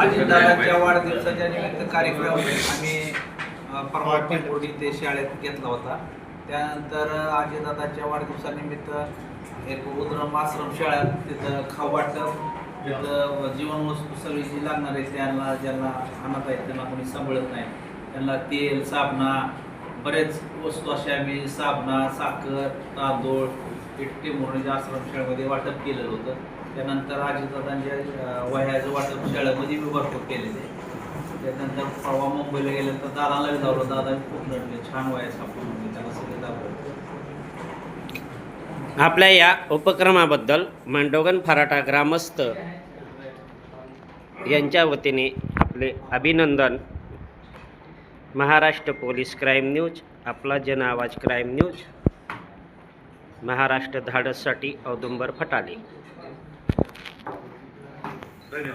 अजितदादांच्या वाढदिवसाच्या निमित्त कार्यक्रम आम्ही परवा पिंपोडी ते शाळेत घेतला होता. त्यानंतर अजितदादांच्या वाढदिवसानिमित्त एक उद्रम आश्रम शाळा तिथं खाऊ वाटप तिथं जीवनवस्तू सगळी जी लागणार आहे त्यांना ज्यांना आणत आहेत त्यांना कोणी सांभाळत नाही. त्यांना तेल साबणा बरेच वस्तू अशा आम्ही साबणा साखर तांदूळ इटके म्हणून आश्रम शाळेमध्ये वाटप केलेलं होतं. त्यानंतर अजितदादांच्या वह्याचं वाटप शाळेमध्ये मी भरपूर केलेले त्यानंतर परवा मुंबईला गेल्यानंतर दादाला बी धावलं दादा खूप लढले छान वया सापडून म्हणजे त्याला सगळे दाखवले आपल्या या उपक्रमाबद्दल मांडोगन फराटा ग्रामस्थ यांच्या वतीने आपले अभिनंदन. महाराष्ट्र पोलीस क्राईम न्यूज आपला जन आवाज क्राईम न्यूज. महाराष्ट्र धाडससाठी औदुंबर फटाले